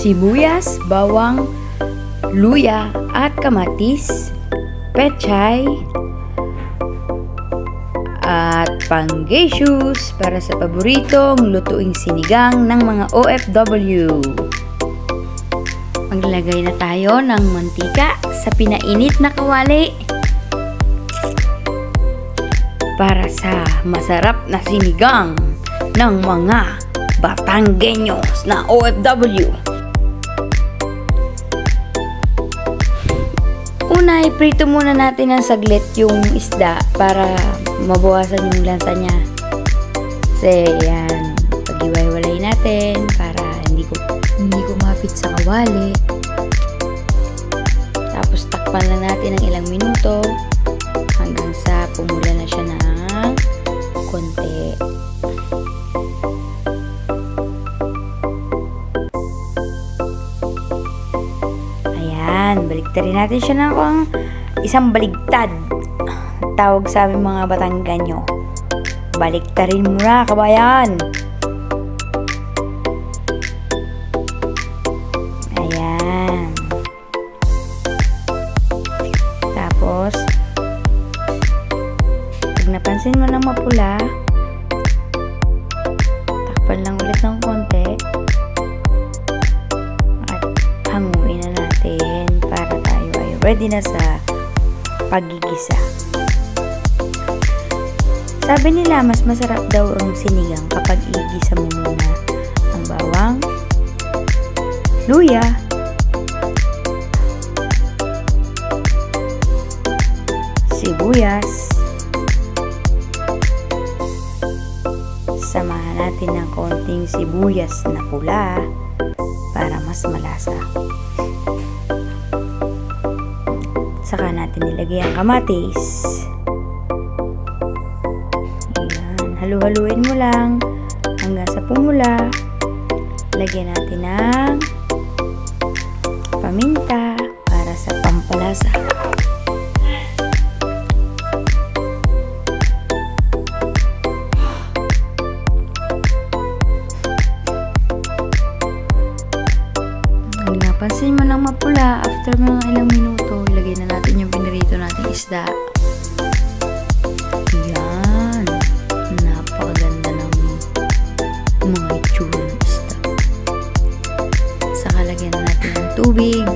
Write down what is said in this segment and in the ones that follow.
sibuyas, bawang, luya at kamatis, pechay, at panggesyus para sa paboritong lutuing sinigang ng mga OFW. Maglagay na tayo ng mantika sa pinainit na kawali para sa masarap na sinigang ng mga Batanggenyos na OFW. Una, iprito muna natin ng saglit yung isda para mabawasan yung lansa niya. Kasi yan, pag-iwalay natin para hindi ko hindi kumapit sa kawali. Tapos takpan lang natin ng ilang minuto hanggang sa pumula na siya ng baliktarin natin siya ng kung isang baligtad. Tawag sa aming mga Batangganyo. Baliktarin mo na, kabayan! Ayan. Tapos, pag napansin mo na mapula, takpan lang ulit ng konti ready na sa pagigisa. Sabi nila mas masarap daw ang sinigang kapag igisa mo muna ang bawang, luya, sibuyas, samahan natin ng konting sibuyas na pula para mas malasa. Saka natin nilagay ang kamatis. Ayan, halu-haluin mo lang hanggang sa pumula. Lagyan natin ng paminta para sa pampalasa. Napansin mo nang mapula, after mga ilang minuto, isda. Yan. Napakaganda ng mga itsura ng isda. Saka lagyan na natin ng tubig.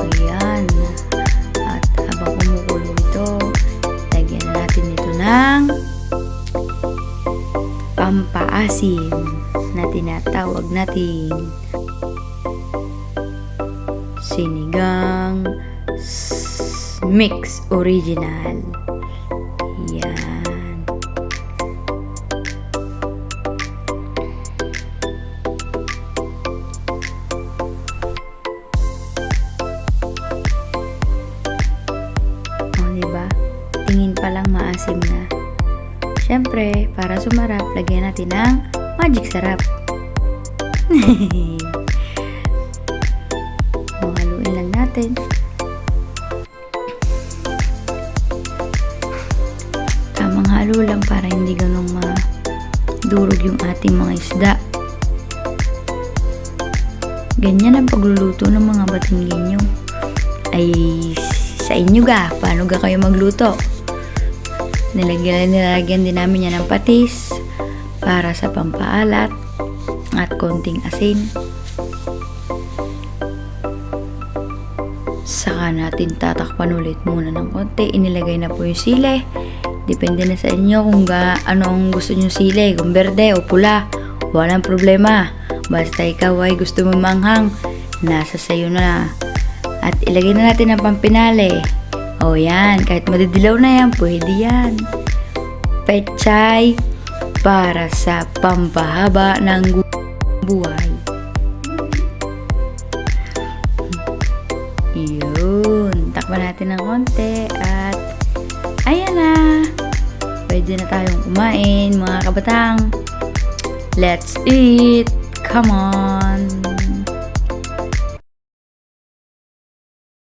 Ayan. At habang kumukulo ito, lagyan na natin ito ng pampaasim na tinatawag natin sinigang mix original. Yan. O, diba? Tingin pa lang maasim na. Siyempre, para sumarap, lagyan natin ng magic sarap. o, haluin lang natin. Tamang halo lang para hindi ganun madurog yung ating mga isda. Ganyan ang pagluluto ng mga batinggenyo. Ay, sa inyo ga, paano ga kayo magluto? Nilagyan, nilagyan din namin yan ng patis para sa pampaalat at konting asin. Saka natin tatakpan ulit muna ng konti. Inilagay na po yung sile. Depende na sa inyo kung ga, ano ang gusto nyo sile, kung berde o pula. Walang problema. Basta ikaw ay gusto mo manghang, nasa sayo na. At ilagay na natin ang pampinale. O yan, kahit madidilaw na yan, pwede yan. Pechay para sa pampahaba ng buhay. Yun. Takpan natin ng konti at ayan na. Pwede na tayong kumain, mga kabatang. Let's eat! Come on!